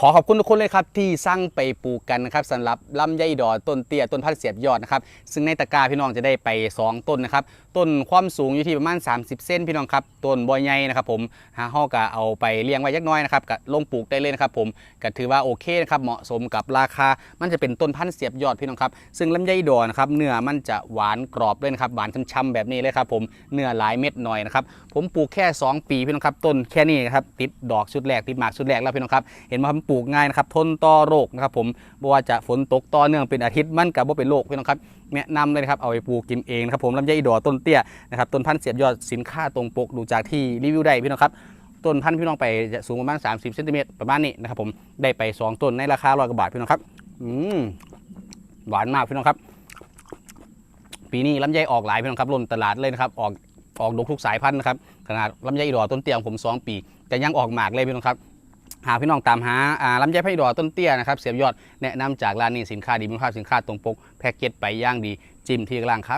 ขอขอบคุณทุกคนเลยครับที่สั่งไปปลูกกันนะครับสำหรับลำไยดอต้นเตี้ยต้นพันเสียบยอดนะครับซึ่งในตะกร้าพี่น้องจะได้ไป 2 ต้นนะครับต้นความสูงอยู่ที่ประมาณ 30เซนพี่น้องครับต้นบอยใหญ่นะครับผมหาห้อกะเอาไปเลี้ยงไว้ยักน้อยนะครับกะลงปลูกได้เลยนะครับผมก็ถือว่าโอเคนะครับเหมาะสมกับราคา มันจะเป็นต้นพันธุ์เสียบยอดพี่น้องครับซึ่งลำไยดอนะครับเนื้อมันจะหวานกรอบเลยนะครับหวานช่ำๆแบบนี้เลยครับผมเนื้อหลายเม็ดหน่อยนะครับผมปลูกแค่ 2 ปีพี่น้องครับต้นแค่นี้ครับติดดอกชุดแรกติดหมากชุดแรกแล้วพี่น้องครับเห็นว่ามันปลูกง่ายนะครับทนต่อโรคนะครับผมบ่ว่าจะฝนตกต่อเนื่องเป็นอาทิตย์มันกับว่าเป็นโรคพี่น้องครับแนะนำเลยนะครับเอาไปปลูกกินเองนะครับผมลำไยอีดอต้นเตี้ยนะครับต้นพันธุ์เสียบยอดสินค้าตรงปกดูจากที่รีวิวได้พี่น้องครับต้นพันธุ์พี่น้องไปจะสูงประมาณ 30เซนติเมตรประมาณนี้นะครับผมได้ไป 2 ต้นในราคาร้อยกว่าบาทพี่น้องครับอืมหวานมากพี่น้องครับ ปีนี้ลำไยออกหลายพี่น้องครับล้นตลาดเลยนะครับออกออกดกทุกสายพันธุ์นะครับขนาดลำไยอีดอต้นเตี้ยของผมสองปี แต่ยังออกหมากเลยพี่น้องครับ หาพี่น้องตามหาอ่าลำไยไผ่ดอต้นเตี้ยนะครับเสียบยอดแนะนำจากร้านนี้สินค้าดีมีคุณภาพสินค้าตรงปกแพ็กเกจไปย่างดีจิ้มที่กลางครับ